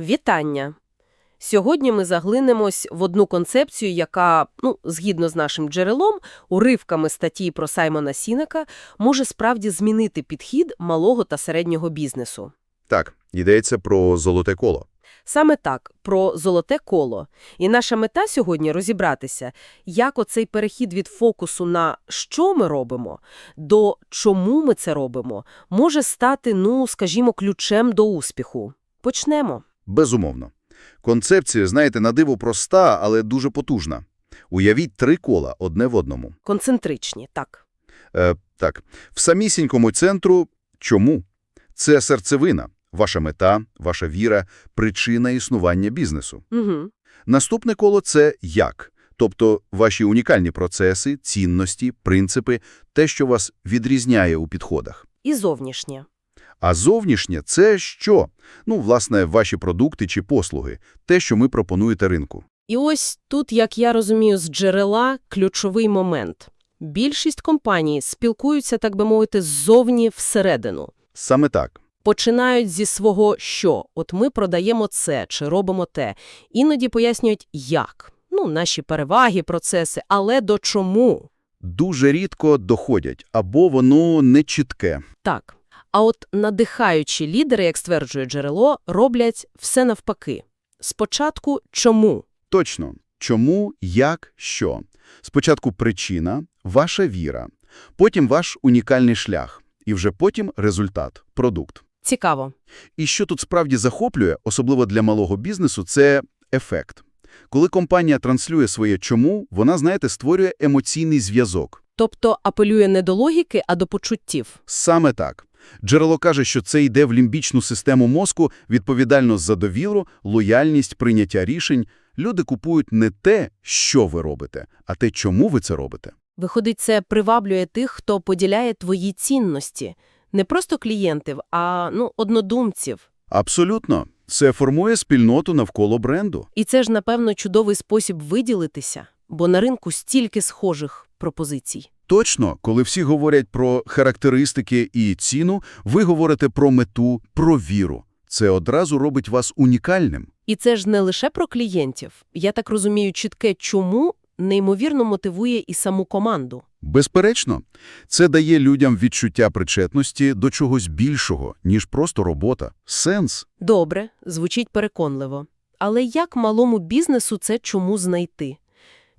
Вітання! Сьогодні ми заглинемось в одну концепцію, яка, ну, згідно з нашим джерелом, уривками статті про Саймона Сінека, може справді змінити підхід малого та середнього бізнесу. Так, йдеться про золоте коло. Саме так, про золоте коло. І наша мета сьогодні розібратися, як оцей перехід від фокусу на «що ми робимо» до «чому ми це робимо» може стати, ну, скажімо, ключем до успіху. Почнемо. Безумовно. Концепція, знаєте, на диво проста, але дуже потужна. Уявіть три кола одне в одному. Концентричні, так. Е, так, в самісінькому центру – чому? Це серцевина, ваша мета, ваша віра, причина існування бізнесу. Угу. Наступне коло – це як, тобто ваші унікальні процеси, цінності, принципи, те, що вас відрізняє у підходах. І зовнішнє. А зовнішнє – це що? Ну, власне, ваші продукти чи послуги, те, що ми пропонуєте ринку. І ось тут, як я розумію, з джерела ключовий момент. Більшість компаній спілкуються, так би мовити, ззовні всередину. Саме так. Починають зі свого «що». От ми продаємо це чи робимо те. Іноді пояснюють «як». Ну, наші переваги, процеси, але до чому? Дуже рідко доходять, або воно не чітке. Так. А от надихаючі лідери, як стверджує джерело, роблять все навпаки. Спочатку «чому?». Точно. Чому, як, що. Спочатку причина, ваша віра, потім ваш унікальний шлях, і вже потім результат, продукт. Цікаво. І що тут справді захоплює, особливо для малого бізнесу, це ефект. Коли компанія транслює своє «чому», вона, знаєте, створює емоційний зв'язок. Тобто апелює не до логіки, а до почуттів. Саме так. Джерело каже, що це йде в лімбічну систему мозку, відповідально за довіру, лояльність, прийняття рішень. Люди купують не те, що ви робите, а те, чому ви це робите. Виходить, це приваблює тих, хто поділяє твої цінності. Не просто клієнтів, а ну, однодумців. Абсолютно. Це формує спільноту навколо бренду. І це ж, напевно, чудовий спосіб виділитися, бо на ринку стільки схожих пропозицій. Точно, коли всі говорять про характеристики і ціну, ви говорите про мету, про віру. Це одразу робить вас унікальним. І це ж не лише про клієнтів. Я так розумію, чітке «чому» неймовірно мотивує і саму команду. Безперечно, це дає людям відчуття причетності до чогось більшого, ніж просто робота. Сенс. Добре, звучить переконливо. Але як малому бізнесу це чому знайти?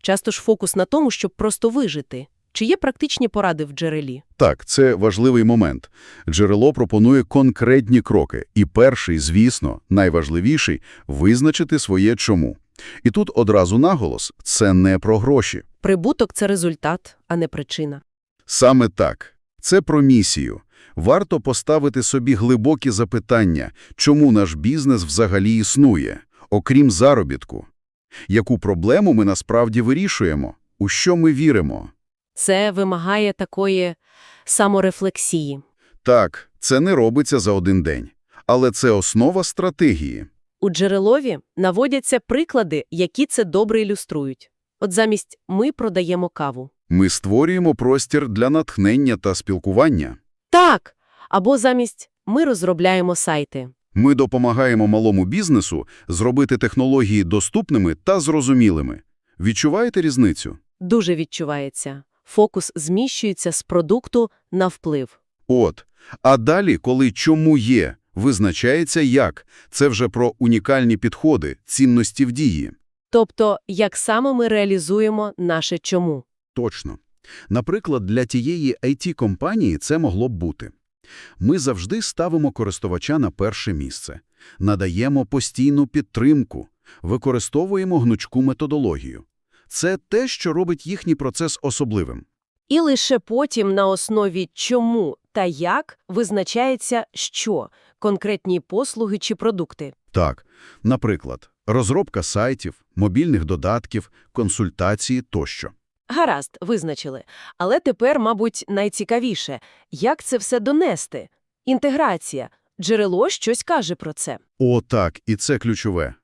Часто ж фокус на тому, щоб просто вижити. Чи є практичні поради в джерелі? Так, це важливий момент. Джерело пропонує конкретні кроки. І перший, звісно, найважливіший – визначити своє чому. І тут одразу наголос – це не про гроші. Прибуток – це результат, а не причина. Саме так. Це про місію. Варто поставити собі глибокі запитання, чому наш бізнес взагалі існує, окрім заробітку. Яку проблему ми насправді вирішуємо? У що ми віримо? Це вимагає такої саморефлексії. Так, це не робиться за один день. Але це основа стратегії. У джерелові наводяться приклади, які це добре ілюструють. От замість «ми продаємо каву». Ми створюємо простір для натхнення та спілкування. Так! Або замість «ми розробляємо сайти». Ми допомагаємо малому бізнесу зробити технології доступними та зрозумілими. Відчуваєте різницю? Дуже відчувається. Фокус зміщується з продукту на вплив. От. А далі, коли «чому є», визначається як. Це вже про унікальні підходи, цінності в дії. Тобто, як саме ми реалізуємо наше «чому». Точно. Наприклад, для тієї IT-компанії це могло б бути. Ми завжди ставимо користувача на перше місце, надаємо постійну підтримку, використовуємо гнучку методологію. Це те, що робить їхній процес особливим. І лише потім на основі «чому» та «як» визначається «що» – конкретні послуги чи продукти. Так, наприклад, розробка сайтів, мобільних додатків, консультації тощо. Гаразд, визначили. Але тепер, мабуть, найцікавіше – як це все донести? Інтеграція. Джерело щось каже про це. О, так, і це ключове.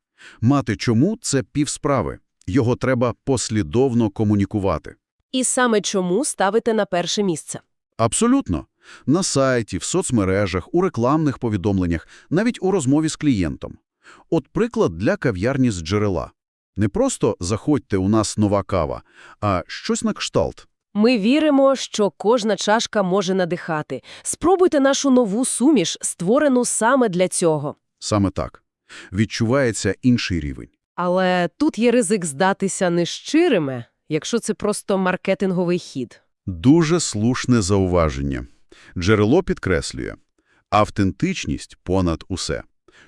Мати чому – це півсправи. Його треба послідовно комунікувати. І саме чому ставити на перше місце? Абсолютно. На сайті, в соцмережах, у рекламних повідомленнях, навіть у розмові з клієнтом. От приклад для кав'ярні з джерела. Не просто «заходьте, у нас нова кава», а щось на кшталт. Ми віримо, що кожна чашка може надихати. Спробуйте нашу нову суміш, створену саме для цього. Саме так. Відчувається інший рівень. Але тут є ризик здатися нещирими, якщо це просто маркетинговий хід. Дуже слушне зауваження. Джерело підкреслює – автентичність понад усе.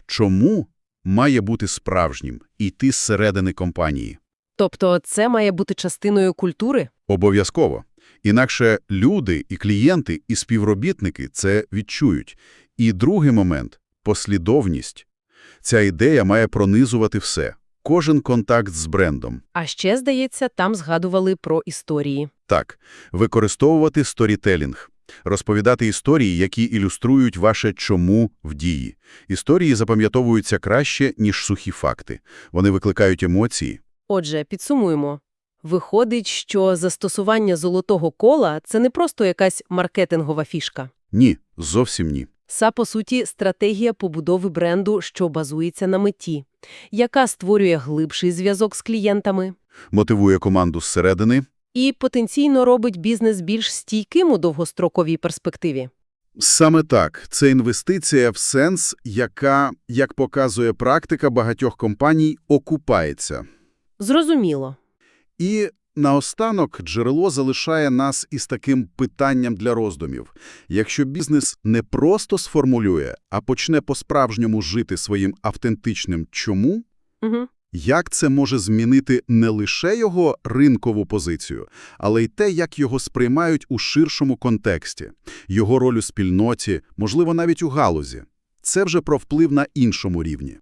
Чому має бути справжнім, іти зсередини компанії? Тобто це має бути частиною культури? Обов'язково. Інакше люди, і клієнти, і співробітники це відчують. І другий момент – послідовність. Ця ідея має пронизувати все. Кожен контакт з брендом. А ще, здається, там згадували про історії. Так, використовувати сторітелінг. Розповідати історії, які ілюструють ваше «чому» в дії. Історії запам'ятовуються краще, ніж сухі факти. Вони викликають емоції. Отже, підсумуємо. Виходить, що застосування золотого кола – це не просто якась маркетингова фішка. Ні, зовсім ні. Це, по суті, стратегія побудови бренду, що базується на меті, яка створює глибший зв'язок з клієнтами Мотивує команду зсередини. і потенційно робить бізнес більш стійким у довгостроковій перспективі. Саме так. Це інвестиція в сенс, яка, як показує практика багатьох компаній, окупається. Зрозуміло. І наостанок джерело залишає нас із таким питанням для роздумів. Якщо бізнес не просто сформулює, а почне по-справжньому жити своїм автентичним «чому», Угу. як це може змінити не лише його ринкову позицію, але й те, як його сприймають у ширшому контексті, його роль у спільноті, можливо, навіть у галузі. Це вже про вплив на іншому рівні.